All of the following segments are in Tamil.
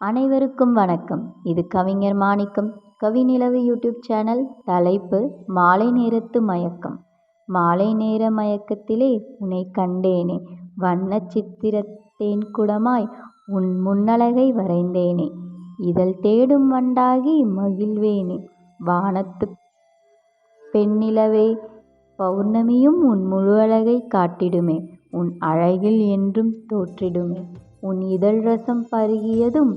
அனைவருக்கும் வணக்கம். இது கவிஞர் மாணிக்கம். கவிநிலவு யூடியூப் சேனல் தலைப்பு மாலை நேரத்து மயக்கம். மாலை நேர மயக்கத்திலே உன்னை கண்டேனே. வண்ண சித்திரத்தேன் குடமாய் உன் முன்னழகை வரைந்தேனே. இதழ் தேடும் வண்டாகி மகிழ்வேனே. வானத்துப் பெண்ணிலவே பௌர்ணமியும் உன் முழுஅழகைக் காட்டிடுமே. உன் அழகில் என்றும் தோற்றிடுமே. உன் இதழ் ரசம் பருகியதும்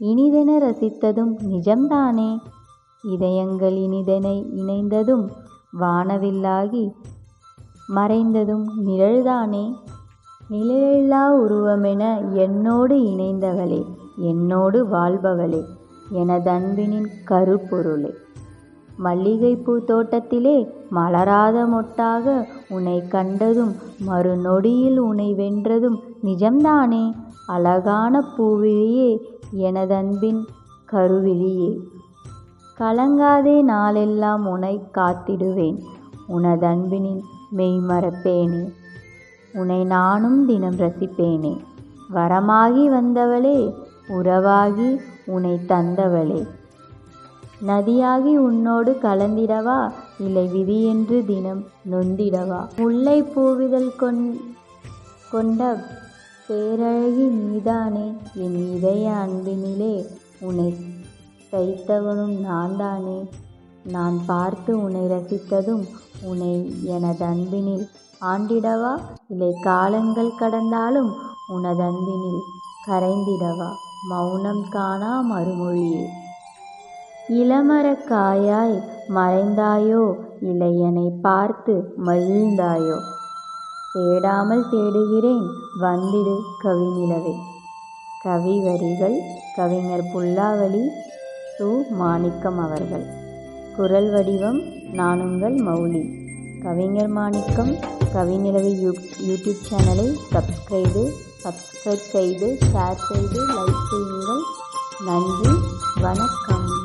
இனிதென ரசித்ததும் நிஜம்தானே. இதயங்கள் இனிதனை இணைந்ததும் வானவில்லாகி மறைந்ததும் நிழல்தானே. நிழலில்லா உருவமென என்னோடு இணைந்தவளே என்னோடு வாழ்பவளே எனதன்பினின் கருப்பொருளே. மல்லிகைப்பூ தோட்டத்திலே மலராத மொட்டாக உன்னை கண்டதும் மறுநொடியில் உன்னை வென்றதும் நிஜம்தானே? அழகான பூவிழியே எனதன்பின் கருவிழியே. கலங்காதே நாளெல்லாம் உனை காத்திடுவேன். உனதன்பினில் மெய்மறப்பேனே. உன்னை நானும் தினம் ரசிப்பேனே. வரமாகி வந்தவளே உறவாகி உன்னை தந்தவளே. நதியாகி உன்னோடு கலந்திடவா? இல்லை விதியென்று தினம் நொந்திடவா? முல்லை பூவிதழ் கொண் கொண்ட பேரழகி நீதானே? என் இதய அன்பினிலே உன்னை தைத்தவனும் நான்தானே? நான் பார்த்து உன்னை ரசித்ததும் உன்னை எனதன்பினில் ஆண்டிடவா? இல்லை காலங்கள் கடந்தாலும் உனதன்பினில் கரைந்திடவா? மௌனம் காணா மறுமொழியே. இளமரக்காயாய் மறைந்தாயோ? இல்லை பார்த்து மகிழ்ந்தாயோ? தேடாமல் தேடுகிறேன் வந்திடு கவிநிலவே கவி வரிகள் கவிஞர் புல்லாவலி சு. மாணிக்கம் அவர்கள். குரல் வடிவம் நான் உங்கள் மௌலி. கவிஞர் மாணிக்கம் கவிநிலவை யூ யூடியூப் சேனலை சப்ஸ்கிரைபு சப்ஸ்கிரைப் செய்து ஷேர் செய்து லைக் செய்யுங்கள். நன்றி வணக்கம்.